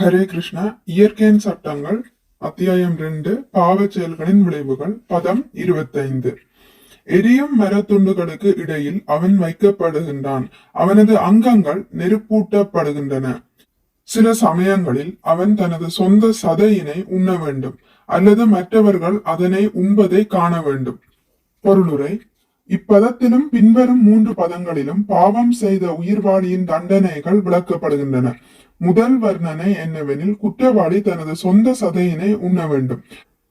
ஹரே கிருஷ்ணா. இயற்கையின் சட்டங்கள் அத்தியாயம் ரெண்டு பாவ செயல்களின் விளைவுகள் பதம் இருபத்தைந்து. எரியும் மரத்துண்டுகளுக்கு இடையில் அவன் வைக்கப்படுகின்றான். அவனது அங்கங்கள் நெருப்பூட்டப்படுகின்றன. சில சமயங்களில் அவன் தனது சொந்த சதையினை உண்ண வேண்டும் அல்லது மற்றவர்கள் அதனை உண்பதை காண வேண்டும். பொருளுரை இப்பதத்திலும் பின்வரும் மூன்று பதங்களிலும் பாவம் செய்த உயிர்வாளியின் தண்டனைகள் விளக்கப்படுகின்றன. முதல் வர்ணனை என்னவெனில் குற்றவாளி தனது சொந்த சதையினை உண்ண வேண்டும்.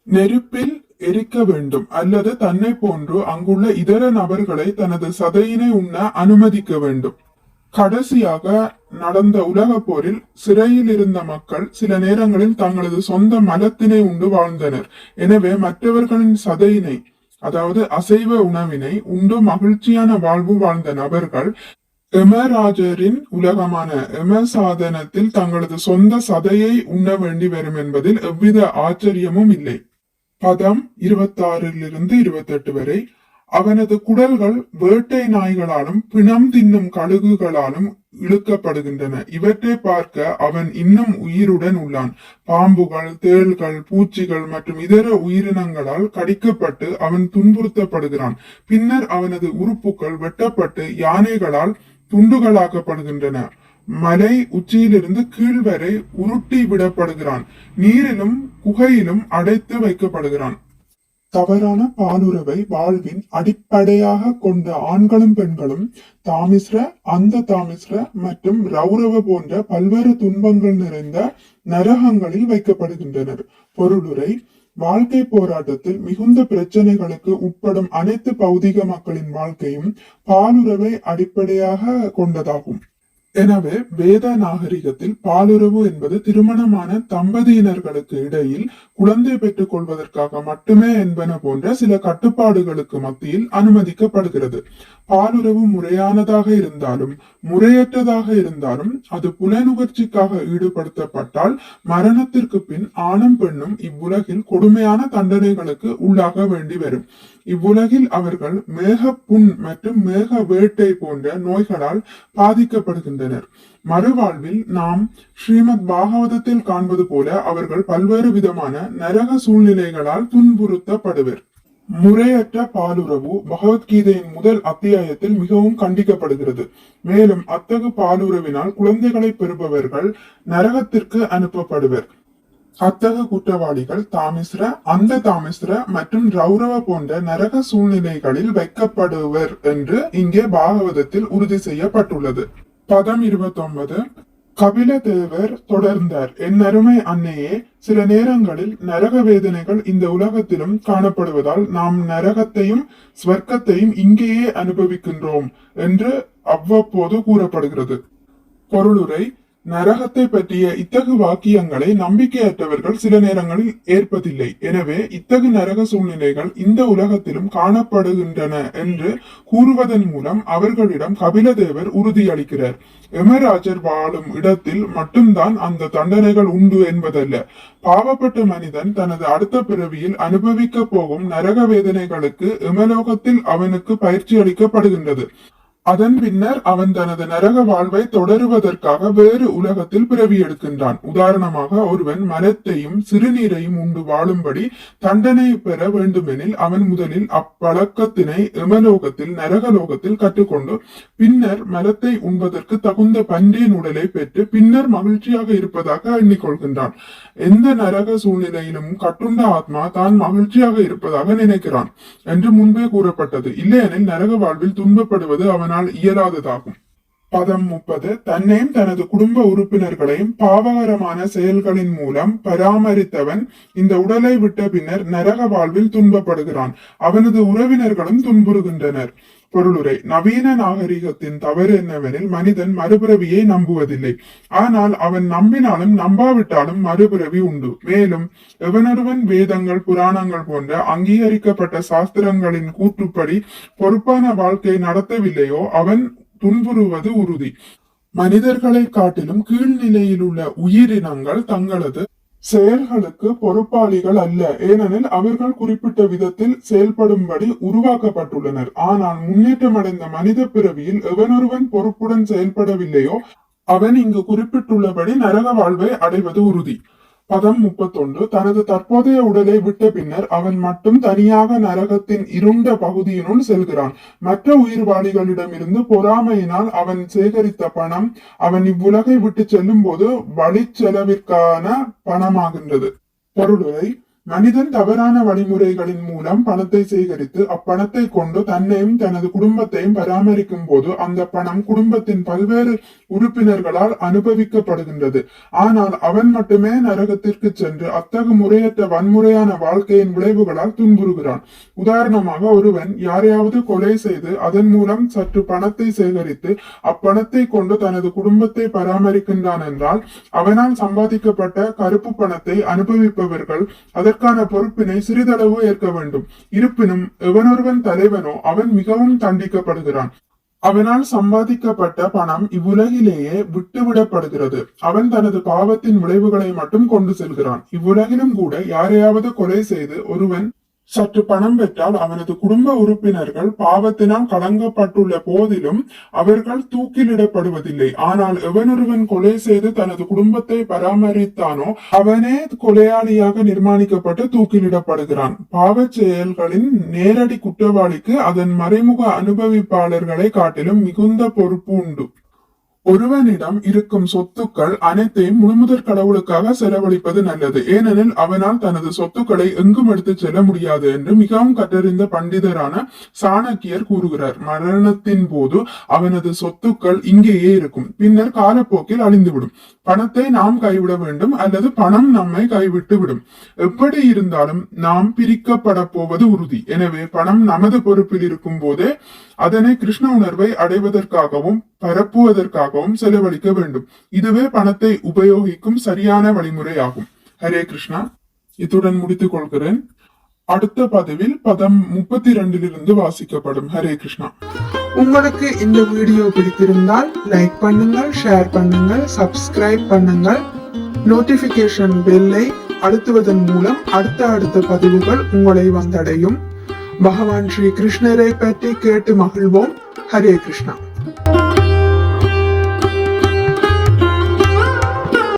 நெருப்பில் எரிக்க வேண்டும். அல்லது தன்னை போன்று அங்குள்ள இதர நபர்களை தனது சதையினை உண்ண அனுமதிக்க வேண்டும். கடைசியாக நடந்த உலக போரில் சிறையில் இருந்த மக்கள் சில நேரங்களில் தங்களது சொந்த மலத்தினை உண்டு வாழ்ந்தனர். எனவே மற்றவர்களின் சதையினை அதாவது அசைவ உணவினை உண்டு மகிழ்ச்சியான வாழ்வு வாழ்ந்த நபர்கள் எமராஜரின் உலகமான எம சாதனத்தில் தங்களது சொந்த சதையை உண்ண வேண்டி வரும் என்பதில் எவ்வித ஆச்சரியமும் இல்லை. பதம் இருபத்தாறிலிருந்து இருபத்தெட்டு வரை அவனது குடல்கள் வேட்டை நாய்களாலும் பிணம் தின்னும் கழுகுகளாலும் இழுக்கப்படுகின்றன. இவற்றை பார்க்க அவன் இன்னும் உயிருடன் உள்ளான். பாம்புகள் தேள்கள் பூச்சிகள் மற்றும் இதர உயிரினங்களால் கடிக்கப்பட்டு அவன் துன்புறுத்தப்படுகிறான். பின்னர் அவனது உறுப்புகள் வெட்டப்பட்டு யானைகளால் துண்டுகளாக்கப்படுகின்றன. மலை உச்சியிலிருந்து கீழ் வரை உருட்டி விடப்படுகிறான். நீரிலும் குகையிலும் அடைத்து வைக்கப்படுகிறான். தவறான பாலுறவை வாழ்வின் அடிப்படையாக கொண்ட ஆண்களும் பெண்களும் தாமிஸ்ர அந்த தாமிஸ்ர மற்றும் ரௌரவ போன்ற பல்வேறு துன்பங்கள் நிறைந்த நரகங்களில் வைக்கப்படுகின்றனர். பொருளுரை வாழ்க்கை போராட்டத்தில் மிகுந்த பிரச்சனைகளுக்கு உட்படும் அனைத்து பௌதிக மக்களின் வாழ்க்கையும் பாலுறவை அடிப்படையாக கொண்டதாகும். எனவே வேத நாகரிகத்தில் பாலுறவு என்பது திருமணமான தம்பதியினர்களுக்கு இடையில் குழந்தை பெற்றுக் கொள்வதற்காக மட்டுமே என்பன போன்ற சில கட்டுப்பாடுகளுக்கு மத்தியில் அனுமதிக்கப்படுகிறது. பாலுறவு முறையானதாக இருந்தாலும் முறையற்றதாக இருந்தாலும் அது புலனுகர்ச்சிக்காக ஈடுபடுத்தப்பட்டால் மரணத்திற்கு பின் ஆணும் பெண்ணும் இவ்வுலகில் கொடுமையான தண்டனைகளுக்கு உள்ளாக வேண்டி வரும். இவ்வுலகில் அவர்கள் மேக புண் மற்றும் மேக வேட்டை போன்ற நோய்களால் பாதிக்கப்படுகின்றனர். மறுவாழ்வில் நாம் ஸ்ரீமத் பாகவதத்தில் காண்பது போல அவர்கள் பல்வேறு விதமான நரக சூழ்நிலைகளால் துன்புறுத்தப்படுவர். முறையற்ற பாலுறவு பகவத்கீதையின் முதல் அத்தியாயத்தில் மிகவும் கண்டிக்கப்படுகிறது. மேலும் அத்தகு பாலுறவினால் குழந்தைகளை பெறுபவர்கள் நரகத்திற்கு அனுப்பப்படுவர். அத்தகு குற்றவாளிகள் தாமிஸ்ர அந்த தாமிஸ்ர மற்றும் ரௌரவ போன்ற நரக சூழ்நிலைகளில் வைக்கப்படுவர் என்று இங்கே பாகவதத்தில் உறுதி செய்யப்பட்டுள்ளது. பதம் இருபத்தொன்பது. கபில தேவர் தொடர்ந்தார். என் அருமை அன்னையே சில நேரங்களில் நரக வேதனைகள் இந்த உலகத்திலும் காணப்படுவதால் நாம் நரகத்தையும் ஸ்வர்க்கத்தையும் இங்கேயே அனுபவிக்கின்றோம் என்று அவ்வப்போது கூறப்படுகிறது. பொருளுரை நரகத்தை பற்றிய இத்தகு வாக்கியங்களை நம்பிக்கையற்றவர்கள் சில நேரங்களில் ஏற்பதில்லை. எனவே இத்தகு நரக சூழ்நிலைகள் இந்த உலகத்திலும் காணப்படுகின்றன என்று கூறுவதன் மூலம் அவர்களிடம் கபிலதேவர் உறுதியளிக்கிறார். எமராஜர் வாழும் இடத்தில் மட்டும்தான் அந்த தண்டனைகள் உண்டு என்பதல்ல. பாவப்பட்ட மனிதன் தனது அடுத்த பிறவியில் அனுபவிக்க போகும் நரக வேதனைகளுக்கு எமலோகத்தில் அவனுக்கு பயிற்சி அளிக்கப்படுகின்றது அதன் பின்னர் அவன் தனது நரக வாழ்வை தொடருவதற்காக வேறு உலகத்தில் பிறவி எடுக்கின்றான். உதாரணமாக ஒருவன் மரத்தையும் சிறுநீரையும் உண்டு வாழும்படி தண்டனை பெற வேண்டுமெனில் அவன் முதலில் அப்பழக்கத்தினை எமலோகத்தில் நரகலோகத்தில் கற்றுக்கொண்டு பின்னர் மரத்தை உண்பதற்கு தகுந்த பன்றியின் உடலை பெற்று பின்னர் மகிழ்ச்சியாக இருப்பதாக எண்ணிக்கொள்கின்றான் எந்த நரக சூழ்நிலையிலும் கட்டுண்ட ஆத்மா தான் மகிழ்ச்சியாக இருப்பதாக நினைக்கிறான் என்று முன்பே கூறப்பட்டது. இல்லையெனில் நரக வாழ்வில் துன்பப்படுவது அவனால் yer adetaகும் பதம் முப்பது தன்னையும் தனது குடும்ப உறுப்பினர்களையும் பாவகரமான செயல்களின் மூலம் பராமரித்தவன் இந்த உடலை விட்ட பின்னர் நரக வாழ்வில் துன்பப்படுகிறான். அவனது உறவினர்களும் துன்புறுகின்றனர். பொருளுரை நவீன நாகரிகத்தின் தவறு என்னவெனில் மனிதன் மறுபிறவியை நம்புவதில்லை. ஆனால் அவன் நம்பினாலும் நம்பாவிட்டாலும் மறுபிறவி உண்டு. மேலும் எவனொருவன் வேதங்கள் புராணங்கள் போன்ற அங்கீகரிக்கப்பட்ட சாஸ்திரங்களின் கூற்றுப்படி பொறுப்பான வாழ்க்கை நடத்தவில்லையோ அவன் துன்புறுவது உறுதி. மனிதர்களை காட்டிலும் கீழ்நிலையில் உள்ள உயிரினங்கள் தங்களது செயல்களுக்கு பொறுப்பாளிகள் அல்ல. ஏனெனில் அவர்கள் குறிப்பிட்ட விதத்தில் செயல்படும்படி உருவாக்கப்பட்டுள்ளனர். ஆனால் முன்னேற்றமடைந்த மனித பிறவியில் எவனொருவன் பொறுப்புடன் செயல்படவில்லையோ அவன் இங்கு குறிப்பிட்டுள்ளபடி நரக வாழ்வை அடைவது உறுதி. பதம் முப்பத்தொன்று தனது தற்போதைய உடலை விட்ட பின்னர் அவன் மட்டும் தனியாக நரகத்தின் இருண்ட பகுதியினுள் செல்கிறான். மற்ற உயிர்வாளிகளிடமிருந்து பொறாமையினால் அவன் சேகரித்த பணம் அவன் இவ்வுலகை விட்டு செல்லும் போது வழி செலவிற்கான பணமாகின்றது. பொருளுரை மனிதன் தவறான வழிமுறைகளின் மூலம் பணத்தை சேகரித்து அப்பணத்தை கொண்டு தன்னையும் தனது குடும்பத்தையும் பராமரிக்கும் போது அந்த பணம் குடும்பத்தின் பல்வேறு உறுப்பினர்களால் அனுபவிக்கப்படுகின்றது. ஆனால் அவன் மட்டுமே நரகத்திற்கு சென்று அத்தகு முறையற்ற வன்முறையான வாழ்க்கையின் விளைவுகளால் துன்புறுகிறான். உதாரணமாக ஒருவன் யாரையாவது கொலை செய்து அதன் மூலம் சற்று பணத்தை சேகரித்து அப்பணத்தை கொண்டு தனது குடும்பத்தை பராமரிக்கின்றான் என்றால் அவனால் சம்பாதிக்கப்பட்ட கருப்பு பணத்தை அனுபவிப்பவர்கள் அதற்கு அதற்கான பொறுப்பினை சிறிதளவு ஏற்க வேண்டும். இருப்பினும் எவனொருவன் தலைவனோ அவன் மிகவும் தண்டிக்கப்படுகிறான். அவனால் சம்பாதிக்கப்பட்ட பணம் இவ்வுலகிலேயே விட்டுவிடப்படுகிறது. அவன் தனது பாவத்தின் விளைவுகளை மட்டும் கொண்டு செல்கிறான். இவ்வுலகிலும் கூட யாரையாவது கொலை செய்து ஒருவன் சற்று பணம் பெற்றால் அவனது குடும்ப உறுப்பினர்கள் பாவத்தினால் கலங்கப்பட்டுள்ள போதிலும் அவர்கள் தூக்கிலிடப்படுவதில்லை. ஆனால் எவனொருவன் கொலை செய்து தனது குடும்பத்தை பராமரித்தானோ அவனே கொலையாளியாக நிர்மாணிக்கப்பட்டு தூக்கிலிடப்படுகிறான். பாவச் செயல்களின் நேரடி குற்றவாளிக்கு அதன் மறைமுக அனுபவிப்பாளர்களை காட்டிலும் மிகுந்த பொறுப்பு உண்டு. ஒருவனிடம் இருக்கும் சொத்துக்கள் அனைத்தையும் முழுமுதற் கடவுளுக்காக செலவழிப்பது நல்லது. ஏனெனில் அவனால் தனது சொத்துக்களை எங்கும் எடுத்துச் செல்ல முடியாது என்று மிகவும் கற்றறிந்த பண்டிதரான சாணக்கியர் கூறுகிறார். மரணத்தின் போது அவனது சொத்துக்கள் இங்கேயே இருக்கும். பின்னர் காலப்போக்கில் அழிந்துவிடும். பணத்தை நாம் கைவிட வேண்டும் அல்லது பணம் நம்மை கைவிட்டு விடும். எப்படி இருந்தாலும் நாம் பிரிக்கப்பட போவது உறுதி. எனவே பணம் நமது பொறுப்பில் இருக்கும் போதே அதனை கிருஷ்ண உணர்வை அடைவதற்காகவும் பரப்புவதற்காகவும் செலவழிக்க வேண்டும். இதுவே பணத்தை உபயோகிக்கும் சரியான வழிமுறையாகும். ஹரே கிருஷ்ணா. இத்துடன் முடித்துக் கொள்கிறேன். அடுத்த பதிவில் பதம் முப்பத்தி இரண்டிலிருந்து வாசிக்கப்படும். ஹரே கிருஷ்ணா. உங்களுக்கு இந்த வீடியோ பிடித்திருந்தால் லைக் பண்ணுங்கள் ஷேர் பண்ணுங்கள் சப்ஸ்கிரைப் பண்ணுங்கள். நோட்டிபிகேஷன் பெல்லை அழுத்துவதன் மூலம் அடுத்த அடுத்த பதிவுகள் உங்களை வந்தடையும். भगवान श्री कृष्णरे पति कीर्ति हरे कृष्णा।